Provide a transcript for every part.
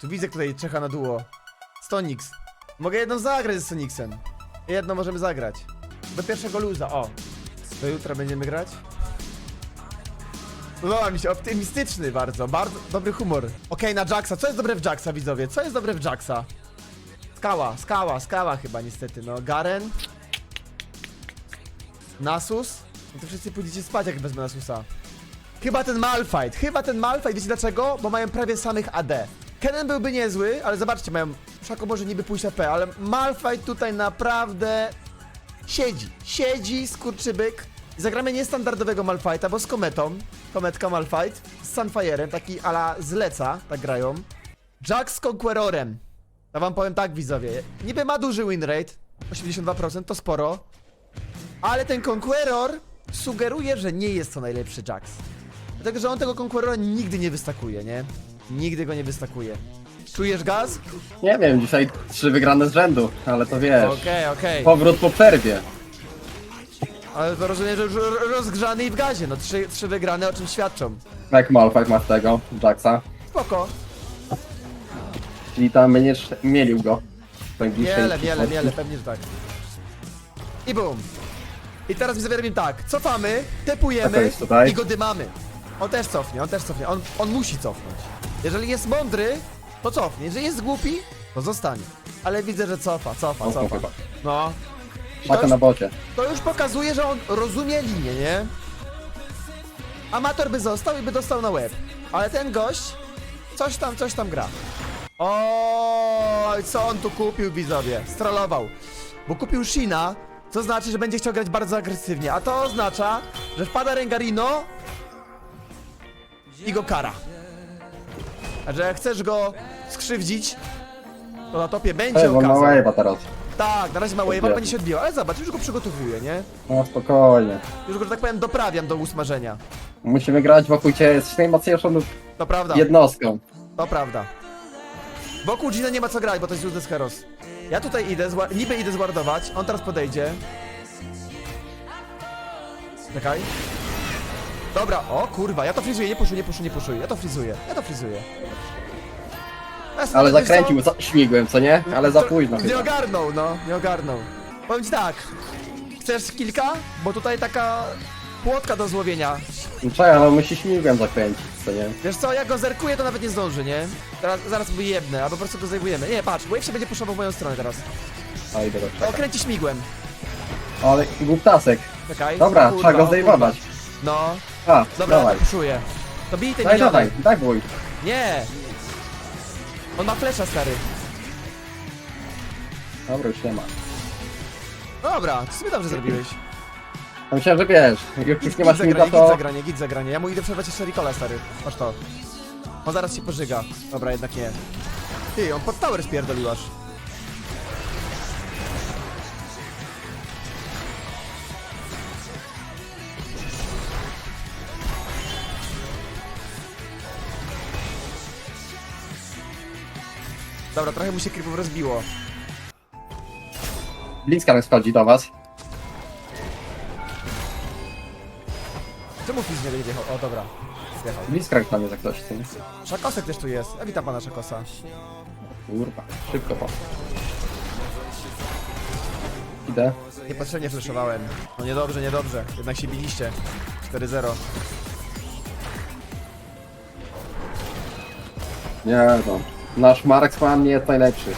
Tu widzę tutaj Czecha na duo. Stonix. Mogę jedną zagrać z Sonixem. Jedną możemy zagrać. Do pierwszego luza, o. Do jutra będziemy grać? Podoba mi się, optymistyczny bardzo, bardzo dobry humor. Okej, na Jacksa, co jest dobre w Jacksa, widzowie? Co jest dobre w Jacksa? Skała, skała, skała chyba niestety, no. Garen. Nasus. No to wszyscy pójdziecie spać, jak wezmę Nasusa. Chyba ten Malfight, chyba ten Malfight, wiecie dlaczego? Bo mają prawie samych AD. Kennen byłby niezły, ale zobaczcie, mają... Szako może niby pójść AP, ale Malfight tutaj naprawdę... Siedzi, siedzi, skurczybyk. Zagramy niestandardowego Malfighta, bo z Kometą. Kometka Malfight. Z Sunfire'em, taki ala zleca, tak grają. Jack z Conquerorem. Ja wam powiem tak, widzowie. Niby ma duży win rate. 82% to sporo. Ale ten Conqueror sugeruje, że nie jest to najlepszy Jax. Dlatego, że on tego Conquerora nigdy nie wystakuje, nie? Nigdy go nie wystakuje. Czujesz gaz? Nie wiem, dzisiaj trzy wygrane z rzędu, ale to wiesz. Okej, okej. Powrót po przerwie. Ale to rozumiem, że już ro- rozgrzany i w gazie. No trzy, trzy wygrane o czym świadczą. Jak Malfight ma z tego, Jacksa. Spoko. Czyli tam będziesz mielił go. w najbliższej Miele, miele, przyszłości. miele, pewnie, że tak. I bum. I teraz widzowie robimy tak. Cofamy, tepujemy Tak jest tutaj. i go dymamy. On też cofnie, on też cofnie. On, on musi cofnąć. Jeżeli jest mądry, to cofnie. Jeżeli jest głupi, to zostanie. Ale widzę, że cofa, cofa, Mocno cofa. chyba. No. I to, na już, bocie. to już pokazuje, że on rozumie linię, nie? Amator by został i by dostał na łeb. Ale ten gość coś tam, coś tam gra. O, co on tu kupił, widzowie? Strollował. Bo kupił Shina, co znaczy, że będzie chciał grać bardzo agresywnie. A to oznacza, że wpada Rengarino i go kara. Że chcesz go skrzywdzić, to na topie będzie Ej, bo ma wave'a teraz. Tak, na razie ma wave'a, będzie się odbijał. Ale zobacz, już go przygotowuję, nie? No spokojnie. Już go, że tak powiem, doprawiam do usmażenia. Musimy grać wokół ciebie, jesteś najmocniejszą To prawda, jednostką. to prawda. Wokół Gina nie ma co grać, bo to jest useless heroes. Ja tutaj idę, niby idę zwardować, on teraz podejdzie. Czekaj. Dobra, o kurwa, ja to frizuję, nie puszuj, nie puszuj, nie puszuj. Ja to frizuję, ja to frizuję. Ja sobie- Ale wiesz co? zakręcił za śmigłem, co nie? Ale za To- późno Nie chyba. ogarnął, no, nie ogarnął. Powiem ci tak, chcesz kilka? Bo tutaj taka płotka do złowienia. No Czekaj, no musi śmigłem zakręcić, co nie? Wiesz co, jak go zerkuję, to nawet nie zdąży, nie? Teraz, zaraz mu jebnę, albo po prostu go zajmujemy. Nie, patrz, Wave się będzie puszował w moją stronę teraz. A idę go O, czekać. kręci śmigłem. Ale głuptasek. Czekaj. Dobra, O kurwa, trzeba go o zdejmować. kurwa. No, A, dobra, dawaj. to puszuję. To bij tej Daj, miniony. dawaj, tak bój. Nie! On ma flesza, stary. Dobra, już nie ma. Dobra, to sobie dobrze zrobiłeś. Ja myślałem, że wiesz, jak już nie masz śmigła, zagranie, git to... zagranie, git zagranie. Ja mu idę przerwać jeszcze Ricola, stary. Patrz to. On zaraz się pożyga. Dobra, jednak nie. Ty, on pod tower spierdolił aż. Dobra, trochę mu się creepów rozbiło. Blitzcrank schodzi do was. Czemu Fizz nie będzie jechał? O, dobra. Zjechał. Blitzcrank na mnie za ktoś, co nie? Szakosek też tu jest. Ja witam pana Szakosa. Kurwa, szybko po. Idę. Niepotrzebnie fleszowałem. No niedobrze, niedobrze. Jednak się biliście. 4-0. Nie no. Nasz Marksman nie jest najlepszy.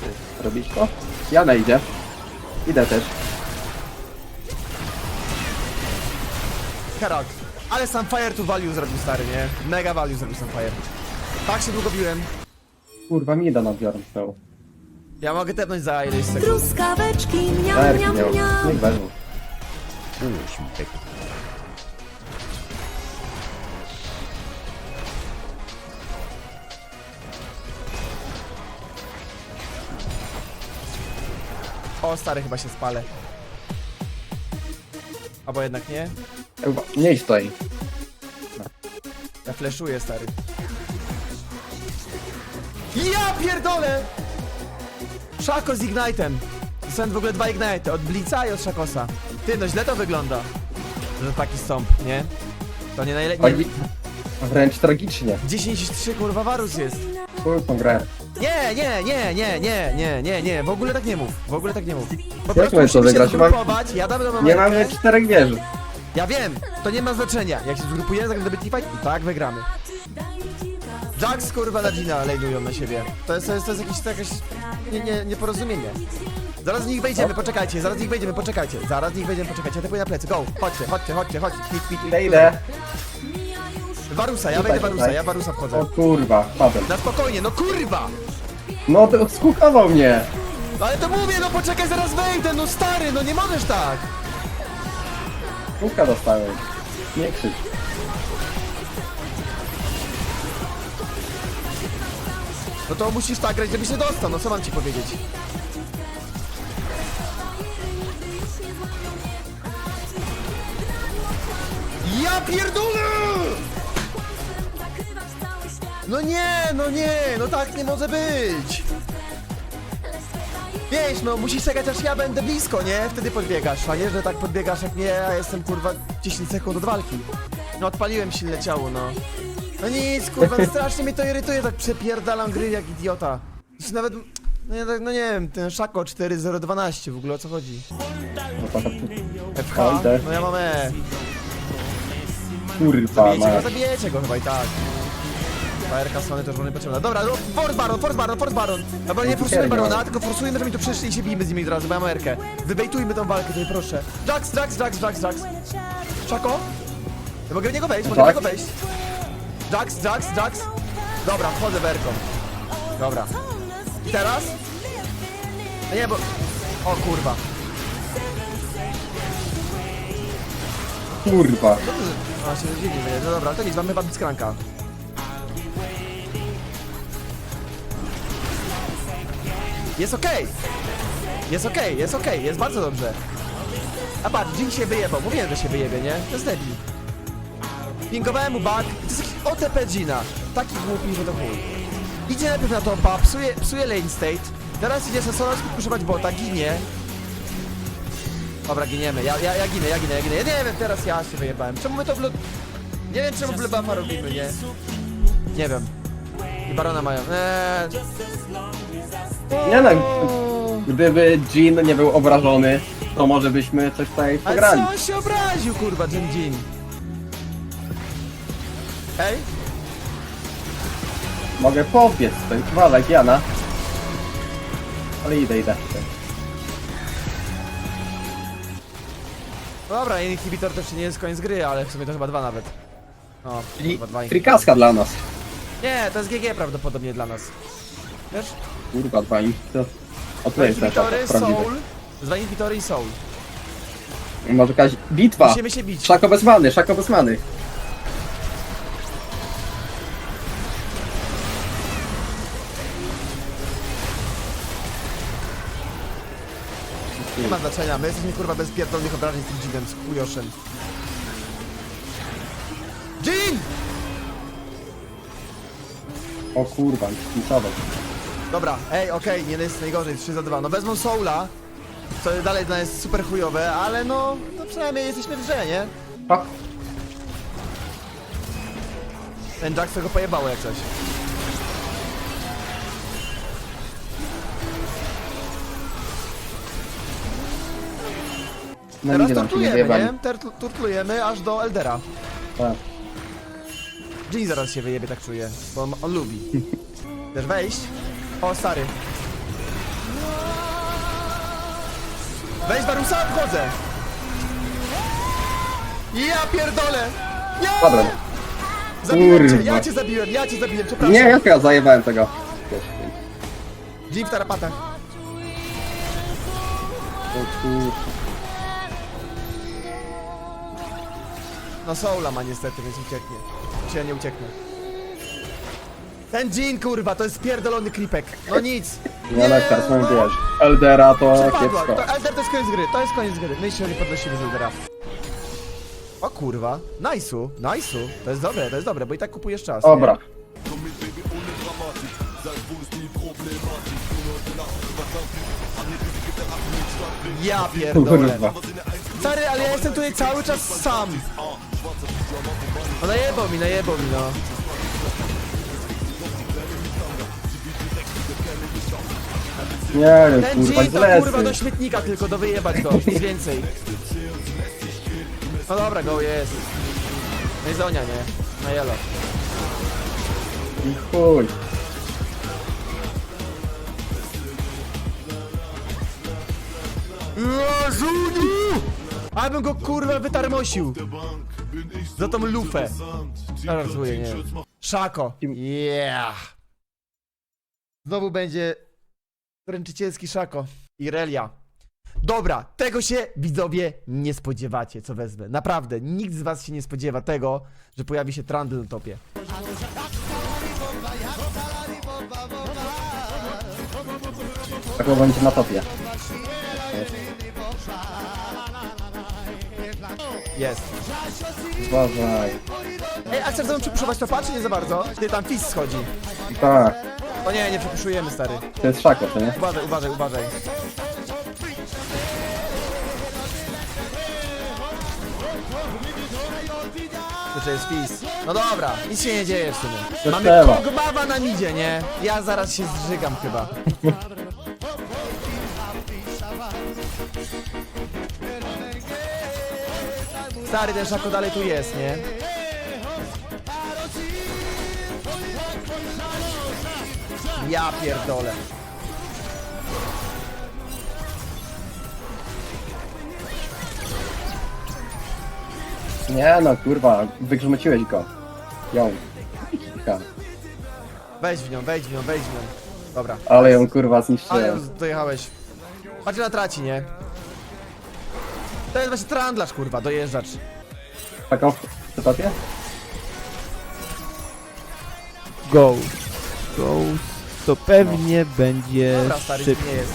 Ty, Robisz to? Ja idzie. Idę też. Herald. Ale sam Fire tu value zrobił stary, nie? Mega value zrobił sam Fire. Tak się długo biłem. Kurwa, mi da nadbiorę znowu. Ja mogę tepnąć za ileś sekund. Truskaweczki, miam, miam, miał. miam. Niech wezmą. O, stary, chyba się spalę. Albo jednak nie? Chyba, Nie stoi. Ja fleszuję, stary. Ja pierdolę! Szako z Ignite'em. Są w ogóle dwa Ignite, od Blitza i od Szakosa. Ty, no źle to wygląda. Że taki stąp, nie? To nie najlepiej. Tragi... Wręcz tragicznie. 10-3 kurwa Varus jest. Chuj tą grę. Nie, nie, nie, nie, nie, nie, nie, nie, w ogóle tak nie mów, w ogóle tak nie mów. Po Jak prostu mamy to musimy się wygrać? Mam- zgrupować, ja dam do Nie mamy czterech wieży. Ja wiem, to nie ma znaczenia. Jak się zgrupujemy, zagramy do fight i tak wygramy. Jax kurwa na Gina lejnują na siebie. To jest, to jest, to jest jakieś, to jakieś nie, nie, nieporozumienie. Zaraz z nich wejdziemy, poczekajcie, zaraz z nich wejdziemy, poczekajcie. Zaraz z nich wejdziemy, poczekajcie, ja tepuję na plecy, go, chodźcie, chodźcie, chodźcie, chodźcie, Idę, klik. idę. Warusa, ja Tutaj, wejdę Warusa, tutaj. ja Warusa O wchodzę. kurwa, padłem. Na spokojnie, no kurwa! No to skukował mnie. No ale to mówię, no poczekaj, zaraz wejdę, no stary, no nie możesz tak! Skórka dostałem. Nie krzycz. No to musisz tak grać, żebyś nie dostał, no co mam ci powiedzieć? Ja pierdolę! No nie, no nie, no tak nie może być! Wiesz, no musisz czekać aż ja będę blisko, nie? Wtedy podbiegasz, a nie, że tak podbiegasz jak nie, a jestem kurwa 10 sekund od walki. No odpaliłem silne ciało, no. No nic, kurwa, no strasznie mnie to irytuje, tak przepierdalam gry jak idiota. Już nawet, no nie, no nie wiem, ten Szako 4012 w ogóle o co chodzi? No FH? No ja mam E. kurwa Zabijecie go, zabijecie go chyba i tak. Fajerka Sony też nie potrzebna. Dobra, no, Force Baron, Force Baron, Force Baron. Dobra, nie forsujmy? Barona, tylko forsujmy, żeby mi tu przyszli i się bijmy z nimi od razu, bo ja mam Erkę. Wybejtujmy tą walkę tutaj, proszę. Jax, Jax, Jax, Jax, Jax. Szako? Ja mogę w niego wejść, mogę w Jax? niego wejść. Jax, Jax, Jax. Dobra, wchodzę w Erką. Dobra. I teraz? A nie, bo... O kurwa. Kurwa. A się dziwnie. No dobra, to nic, mamy chyba Blitzcranka. Jest okej! Jest okej, jest okej, jest bardzo dobrze. A patrz, Jin się wyjebał, mówiłem, że się wyjebie, nie? To jest debil. Pingowałem mu bug, to jest jakiś OTP Gina. Taki głupi, że to chuj. Idzie najpierw na topa, psuje, psuje lane state. Teraz idzie Sasoras puszować bota, ginie. Dobra, giniemy. Ja, ja, ja ginę, ja ginę, ja ginę. Ja nie wiem, teraz ja się wyjebałem. Czemu my to w Nie wiem, czemu w buffa robimy, nie? Nie wiem. I barona mają. Eee. Nie no, gdyby Jean nie był obrażony, to może byśmy coś tutaj Ale pograli. co on się obraził, kurwa, ten Jin? Ej? Mogę pobiec, to jest walek Jana. Ale idę, idę. No dobra, inhibitor też nie jest koniec gry, ale w sumie to chyba dwa nawet. O, Czyli kurwa, dwa frikaska dla nas. Nie, to jest GG prawdopodobnie dla nas. Wiesz? Kurwa, dwa im. To... Dwa to jest nasza inhibitory, prawdziwa. soul. Dwa inhibitory i soul. Może jakaś bitwa. Musimy się bić. Szako bez many, szako bez many. Ma znaczenia, my jesteśmy kurwa bez pierdolnych obrażeń z tym Jinem, z chujoszem. Jin! O kurwa, spisował. Dobra, ej, okej, nie jest najgorzej, 3 za 2. No wezmą Soula, co dalej dla nas jest super chujowe, ale no, no przynajmniej jesteśmy w grze, nie? Fuck. Ten Jack tego pojebało jak coś. No Teraz się nie turtlujemy, nie? Ter turtlujemy aż do Eldera. Tak. Jin zaraz się wyjebie, tak czuję, bo on, on lubi. Chcesz wejść? O, stary. Weź Barusa, wchodzę! Ja pierdolę! Nie! Padłem. Zabiłem cię, Kurwa. ja cię zabiłem, ja cię zabiłem, przepraszam. Nie, jak ja zajebałem tego. Jim w tarapatach. O kurwa. No Soula ma niestety, więc ucieknie. Czy ja nie ucieknę. Ten Jin, kurwa, to jest pierdolony klipek. No nic. No ale teraz mam wiesz. Eldera to Przepadła. kiepsko. To, Elder to jest koniec gry, to jest koniec gry. My się nie podnosimy z Eldera. O kurwa, nice'u, nice'u. To jest dobre, to jest dobre, bo i tak kupujesz czas. nie? Dobra. Ja pierdolę. Kurwa. Stary, ale ja jestem tutaj cały czas sam. No najebał mi, najebał mi, no. Nie wiem, Ten kurwa, Jean to kurwa do śmietnika tylko, do wyjebać go, nic więcej. No dobra, go jest. No i Zonia, nie? Na jelo. I chuj. Jezuniu! Abym go kurwa wytarmosił. Za tą lufę. Żartuję, nie. Szako. Yeah. Znowu będzie ręczycielski szako. Irelia. Dobra, tego się widzowie nie spodziewacie, co wezmę. Naprawdę, nikt z was się nie spodziewa tego, że pojawi się Trundle na topie. Tak będzie na topie. Jest. Uważaj. Ej, a chcesz ze mną przypuszować topa, czy nie za bardzo? Ty tam fizz schodzi. Tak, O nie, nie przypuszujemy, stary. to jest szako, to nie? Uważaj, uważaj, uważaj. To jest fizz. No dobra, nic się nie dzieje w sumie. To Mamy trzeba. Kogmawa na midzie, nie? Ja zaraz się zżygam chyba. Stary, ten szako dalej tu jest, nie? Ja pierdolę. Nie no, kurwa, wygrzmociłeś go. Ją. Cicha. Wejdź w nią, wejdź w nią, wejdź w nią. Dobra. Ale ją kurwa Ale zniszczyłem. dojechałeś. Patrz na traci, nie? To jest właśnie trandlarz, kurwa, dojeżdżacz. Taką w topie? Ghost. Ghost to pewnie będzie Dobra, stary, nie jest.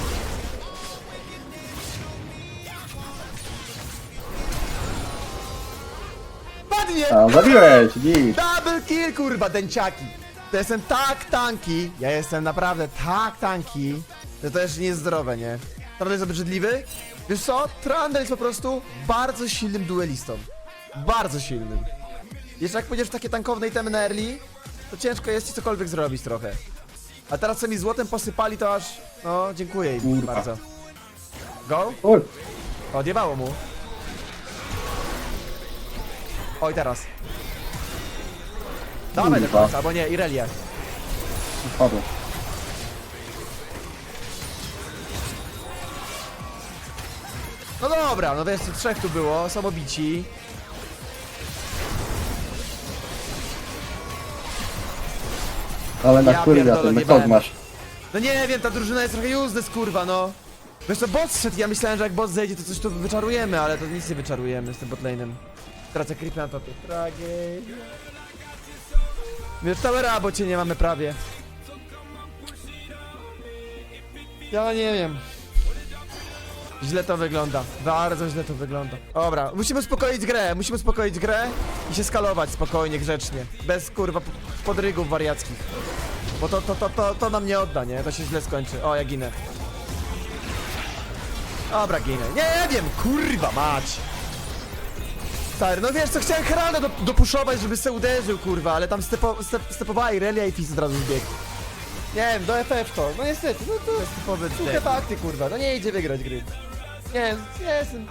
Padnie! A, zabiłeś, git. Double kill, kurwa, dęciaki! To jestem tak tanki, ja jestem naprawdę tak tanki, że to jest niezdrowe, nie? Trundle jest obrzydliwy? Wiesz co? Trundle jest po prostu bardzo silnym duelistą. Bardzo silnym. Jeszcze jak pójdziesz w takie tankowne itemy na early, to ciężko jest ci cokolwiek zrobić trochę. A teraz co mi złotem posypali, to aż... No, dziękuję im Kurwa. bardzo. Go? Odjebało mu. Oj, teraz. Dawaj do Kurwa. końca, albo nie, Irelia. padło. No dobra, no wiesz, co, trzech tu było, są obici. Ale na Ja kurwa pierdolę, ten nie masz. No nie wiem, ta drużyna jest trochę useless, kurwa, no. Wiesz co, bot szedł, ja myślałem, że jak bot zejdzie, to coś tu wyczarujemy, ale to nic nie wyczarujemy z tym botlane'em. Tracę creepy na topie. Tragedia. Wiesz, towera, bo cię nie mamy prawie. Ja nie wiem. Źle to wygląda. Bardzo źle to wygląda. Dobra, musimy uspokoić grę, musimy uspokoić grę i się skalować spokojnie, grzecznie. Bez kurwa podrygów wariackich. Bo to, to, to, to, to nam nie odda, nie? To się źle skończy. O, ja ginę. Dobra, ginę. Nie wiem, kurwa mać. Stary, no wiesz co, chciałem Heralda do, dopuszować, żeby se uderzył, kurwa, ale tam stepo, step, stepowała Irelia i Fizz od razu zbiegł. Nie wiem, do FF to, no niestety, no to jest typowy suche fakty, kurwa, no nie idzie wygrać gry. Nie, nie jestem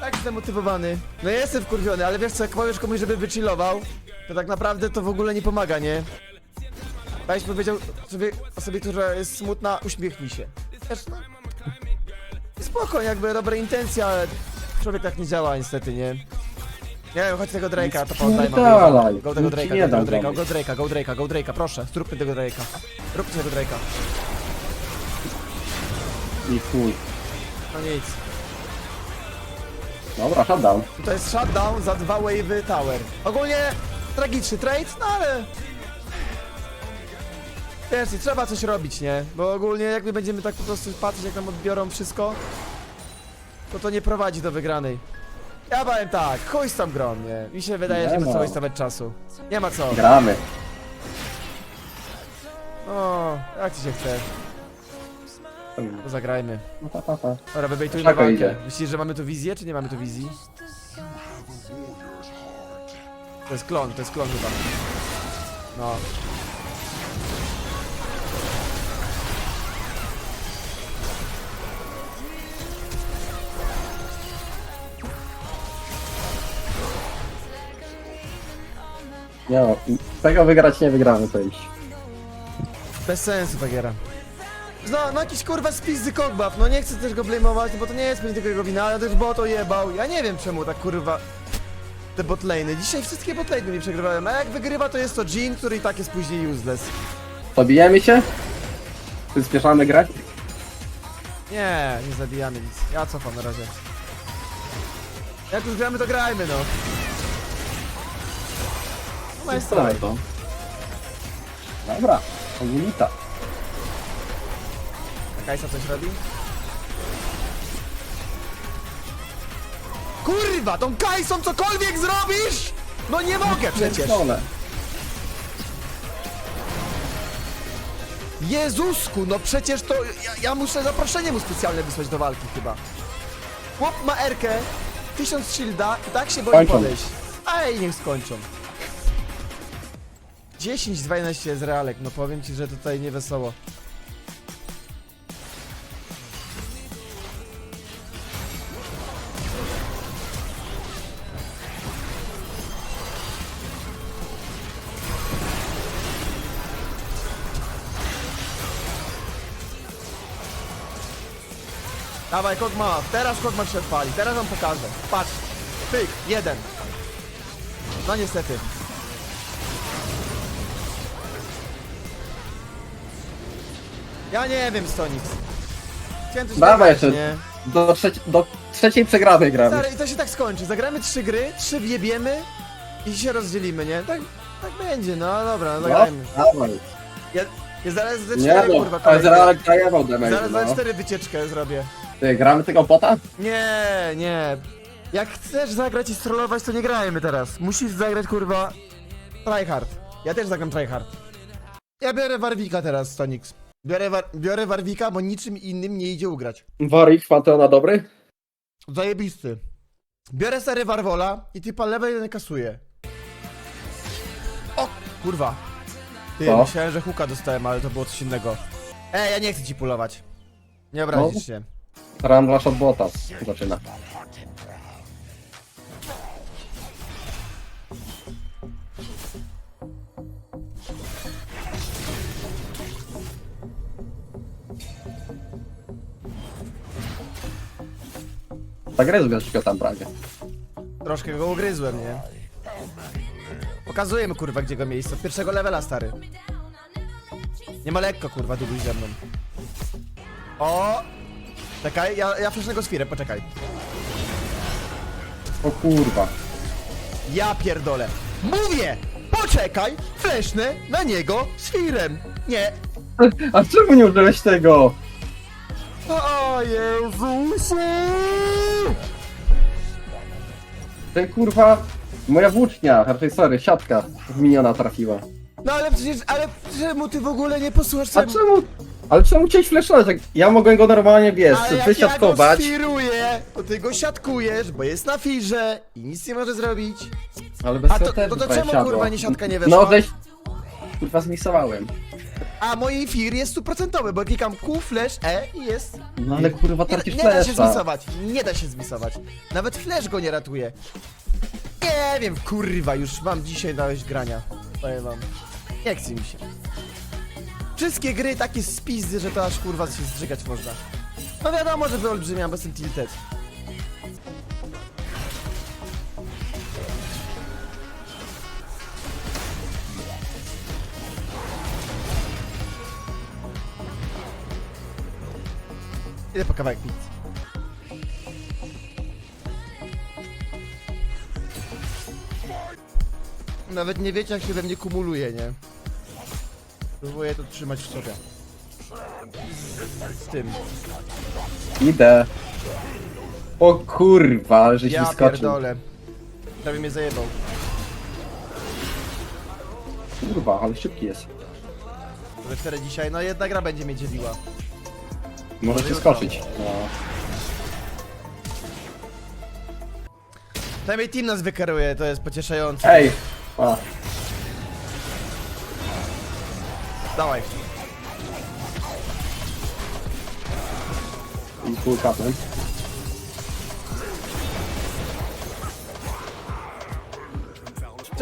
tak zdemotywowany. No jestem wkurwiony, ale wiesz co, jak powiesz komuś, żeby wychillował, to tak naprawdę to w ogóle nie pomaga, nie? Weź powiedział sobie, osobie, która jest smutna, uśmiechnij się. Wiesz, no. Spoko, jakby dobre intencje, ale człowiek tak nie działa niestety, nie? Nie wiem, chodź tego Drake'a, to poddaj, mam Spierdalaj, Go tego nic ci Drake'a, go dam Drake'a, go Drake'a, go Drake'a, go Drake'a, proszę, zróbmy tego Drake'a. Róbcie tego Drake'a. I chuj. No nic. Dobra, shutdown. To jest shutdown za dwa wave'y tower. Ogólnie tragiczny trade, no ale... Wiesz, i trzeba coś robić, nie? Bo ogólnie jak my będziemy tak po prostu patrzeć, jak nam odbiorą wszystko, to to nie prowadzi do wygranej. Ja powiem tak, chuj z tą grą, nie? Mi się wydaje, że nie ma co waste'ować czasu. Nie ma co. Gramy. O, jak ci się chce. To zagrajmy. No. Dobra, wybejtujmy Szako walkę. idzie. Myślisz, że mamy tu wizję, czy nie mamy tu wizji? To jest klon, to jest klon chyba. No. Nie no, tego wygrać nie wygramy to iść. Bez sensu ta giera. No, no jakiś kurwa spizzy kokbab, no nie chcę też go blamować, bo to nie jest mi tylko jego wina, ale też bot ojebał. Ja nie wiem czemu tak kurwa te botlane. Dzisiaj wszystkie botlane mi przegrywałem, a jak wygrywa to jest to Jean, który i tak jest później useless. To bijemy się? Przyspieszamy grać? Nie, nie zabijamy nic. Ja cofam na razie. Jak już gramy, to grajmy, no. No jest to. Dobra, ogólita. Kajsa coś robi? Kurwa, tą Kajsą cokolwiek zrobisz! No nie mogę przecież! Pierdolę. Jezusku, no przecież to... Ja, ja muszę zaproszenie mu specjalne wysłać do walki chyba. Chłop ma Erkę, tysiąc shielda i tak się boi Kończą. podejść. Ej, niech skończą. 10 12 jest realek, no powiem ci, że tutaj nie wesoło. Dawaj, Kogma, teraz Kogma się odpali, teraz wam pokażę. Patrz, pyk, jeden. No niestety. Ja nie wiem, Stonix. Chciałem coś Dawaj jeszcze. nie? Do, trzeci, do trzeciej przegranej gramy. Stary, i to się tak skończy. Zagramy trzy gry, trzy wjebiemy i się rozdzielimy, nie? Tak, tak będzie, no dobra, no No, zagrajmy. dawaj. Ja, ja zaraz ze Nie cztery, no, kurwa, ale kolejne. zaraz damage, Zaraz za no. cztery wycieczkę zrobię. Ty, gramy tego bota? Nie, nie. Jak chcesz zagrać i strollować, to nie grajmy teraz. Musisz zagrać, kurwa, tryhard. Ja też zagram tryhard. Ja biorę Warwika teraz, Stonix. Biorę, war biorę Warwika, bo niczym innym nie idzie ugrać. Warik, Panteona dobry? Zajebisty. Biorę stary Warwola i typa lewej nie kasuje. O, kurwa. Ty, Co? myślałem, że huka dostałem, ale to było coś innego. Ej, ja nie chcę ci pulować. Nie obrazisz No. się. Randlash od bota zaczyna. Zagryzł go tam prawie. Troszkę go ugryzłem, nie? Pokazujemy, kurwa, gdzie go miejsce. Od pierwszego levela, stary. Nie ma lekko, kurwa, dubuj ze mną. O! Czekaj, ja, ja flesznego sfirę, poczekaj. O kurwa. Ja pierdolę. Mówię! Poczekaj! Flesznę na niego sfirem. Nie. A czemu nie użyłeś tego? O Jezusie! Ty kurwa, moja włócznia, raczej sorry, siatka w miniona trafiła. No ale przecież, ale czemu ty w ogóle nie posłuchasz A co czemu? Ale czemu chciałeś flashować? Ja mogłem go normalnie, wiesz, Ale jak ja go wysiatkować. to ty go siatkujesz, bo jest na firze i nic nie może zrobić. Ale bez A to- to- to czemu, kurwa, nie siatka nie weszła? No żeś... Kurwa zmisowałem. A mój fir jest stuprocentowy, bo klikam Q, flash, E i jest... No ale kurwa Nie, tracisz nie da się zmisować, nie da się zmisować. Nawet flash go nie ratuje. Nie wiem, kurwa, już mam dzisiaj dałeś grania. Powiem wam. Nie chce mi się. Wszystkie gry takie spizdy, że to aż kurwa się zżygać można. No wiadomo, że wyolbrzymiam, bo jestem tilted. Idę po kawałek pizzy. Nawet nie wiecie jak się we mnie kumuluje, nie? Próbuję to trzymać w sobie. Z, z tym. Idę. O kurwa, żeś Ja wyskoczył. pierdolę. Prawie mnie zajebał. Kurwa, ale szybki jest. We dzisiaj, no jedna gra będzie mnie dzieliła. Możecie skoczyć. No. Przynajmniej team nas wykeruje, to jest pocieszające. Ej! A, Dawaj. i full capem.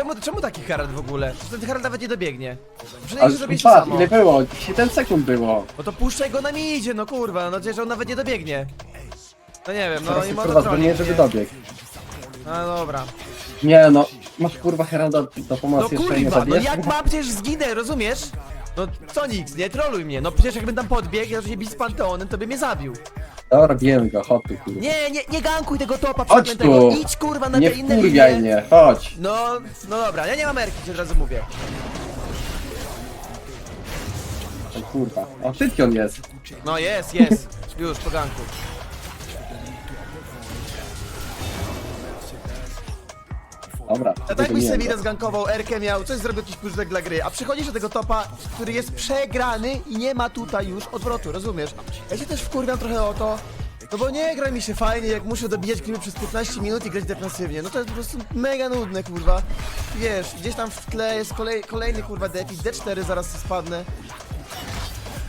Czemu, czemu taki Herald w ogóle? Przecież ten Herald nawet nie dobiegnie. Przynajmniej Ale się zrobić to patrz, samo. ile było? 7 sekund było. No to puszczaj go na midzie, no kurwa, no że on nawet nie dobiegnie. No nie wiem, no Teraz i może kurwa trolling, dzwonię, żeby nie? dobiegł. No dobra. Nie no, masz kurwa Heralda do No pomocy jeszcze nie kurwa, no zabijesz? jak mam, przecież zginę, rozumiesz? No co nikt, nie troluj mnie, no przecież jakbym tam podbiegł, ja się bić z Panteonem, to by mnie zabił. Dobra, bijemy go, chodź tu kurwa. Nie, nie, nie gankuj tego topa Chodź przeklętego, tu. idź kurwa na Nie te inne wkurwiaj linie. mnie, chodź. No, no dobra, ja nie mam erki, ci od razu mówię. Ej, kurwa. O, Tytion jest. No jest, jest, już po ganku. Dobra, A tak byś sobie go. zgankował, Erkę miał, coś zrobił jakiś puszek dla gry, a przychodzisz do tego topa, który jest przegrany i nie ma tutaj już odwrotu, rozumiesz? Ja się też wkurwiam trochę o to, no bo nie gra mi się fajnie, jak muszę dobijać klipy przez 15 minut i grać defensywnie, no to jest po prostu mega nudne, kurwa. Wiesz, gdzieś tam w tle jest kolej, kolejny, kurwa, defi, D4 zaraz spadnę.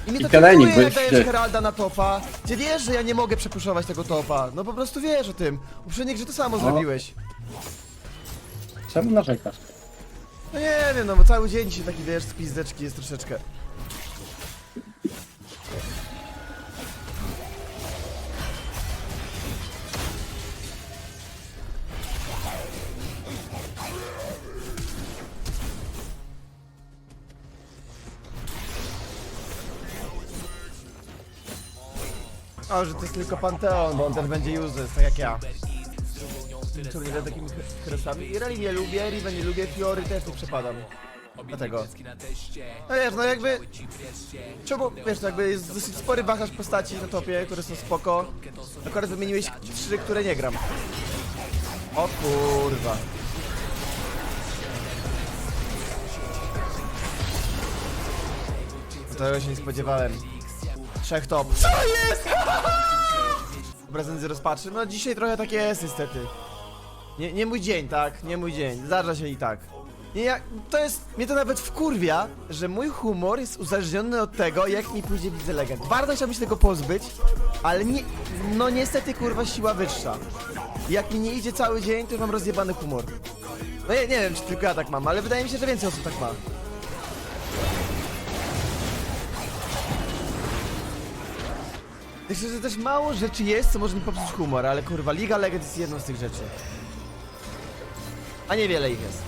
I mnie I to Kelenik denerwuje, jak dajesz Heralda na topa, gdzie wiesz, że ja nie mogę przepuszować tego topa, no po prostu wiesz o tym. Uprzednio, że ty samo zrobiłeś. Czemu narzekasz? No nie wiem, no bo cały dzień dzisiaj taki wiesz, z pizdeczki jest troszeczkę. O, że to jest tylko Panteon, bo on też będzie useless, tak jak ja. Gra takimi kresami? Ireli nie lubię, Riven nie lubię, Fiory też nie przepadam. Dlatego. No wiesz, no jakby... Czemu, wiesz, no jakby jest dosyć spory wachlarz postaci na topie, które są spoko. Akurat wymieniłeś trzy, które nie gram. O kurwa. No Tego się nie spodziewałem. Trzech top. Co jest? Prezent z rozpaczy? No dzisiaj trochę tak jest niestety. Nie, nie mój dzień, tak? Nie mój dzień. Zdarza się i tak. Nie, ja, to jest, mnie to nawet wkurwia, że mój humor jest uzależniony od tego, jak mi pójdzie widzę legend. Bardzo chciałbym się tego pozbyć, ale nie, no niestety kurwa siła wyższa. Jak mi nie idzie cały dzień, to już mam rozjebany humor. No nie, wiem, czy tylko ja tak mam, ale wydaje mi się, że więcej osób tak ma. Myślę, że też mało rzeczy jest, co może mi popsuć humor, ale kurwa, Liga Legend jest jedną z tych rzeczy. A niewiele ich jest.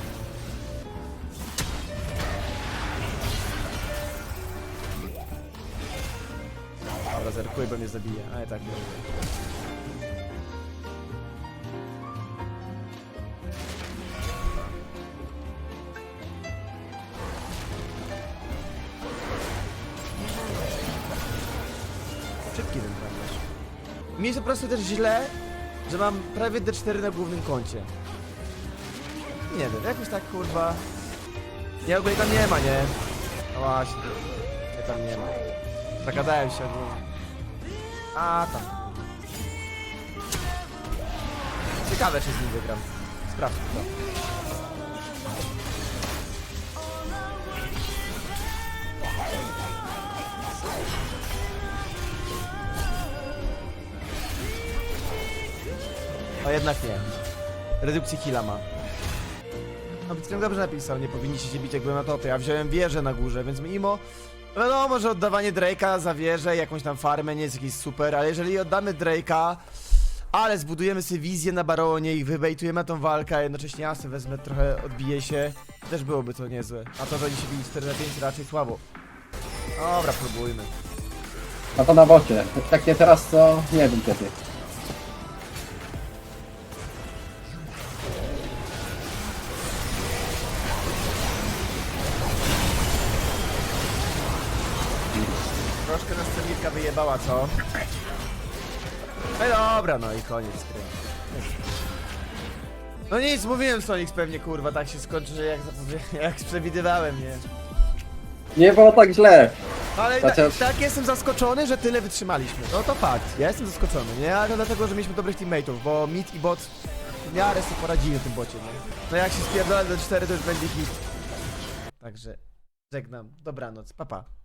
Dobra, zerkuj, bo mnie zabije. A ja tak nie. Szybki ten. Mi jest po prostu też źle, że mam prawie D4 na głównym koncie. Nie wiem, jakoś tak kurwa. Nie, ogólnie tam nie ma, nie? No właśnie. Nie tam nie ma. Zagadałem się ogólnie. A tam. Ciekawe czy z nim wygram. Sprawdźmy to. O jednak nie. Redukcję killa ma. No Blitzcrank dobrze napisał, nie powinniście się bić jak byłem na topie. Ja wziąłem wieżę na górze, więc mimo... Wiadomo, że oddawanie Drake'a za wieżę, jakąś tam farmę nie jest jakiś super, ale jeżeli oddamy Drake'a, ale zbudujemy sobie wizję na baronie i wybejtujemy tą walkę, a jednocześnie ja sobie wezmę trochę, odbiję się, też byłoby to niezłe. A to, że oni się bili 4 na 5 raczej słabo. Dobra, próbujmy. A to na bocie. Jak nie teraz, to nie wiem kiedy. Wyjebała, co? No i dobra, no i koniec gry. No nic, mówiłem Sonic pewnie kurwa, tak się skończy, że jak, zapowie- jak przewidywałem, nie? Nie było tak źle. Ale Chociaż- tak, tak jestem zaskoczony, że tyle wytrzymaliśmy. No to fakt, ja jestem zaskoczony, nie? Ale to dlatego, że mieliśmy dobrych teammateów, bo mid i bot w miarę sobie poradzili na tym bocie, nie? No jak się spierdolę do 4, to już będzie hit. Także żegnam, dobranoc, papa. Pa.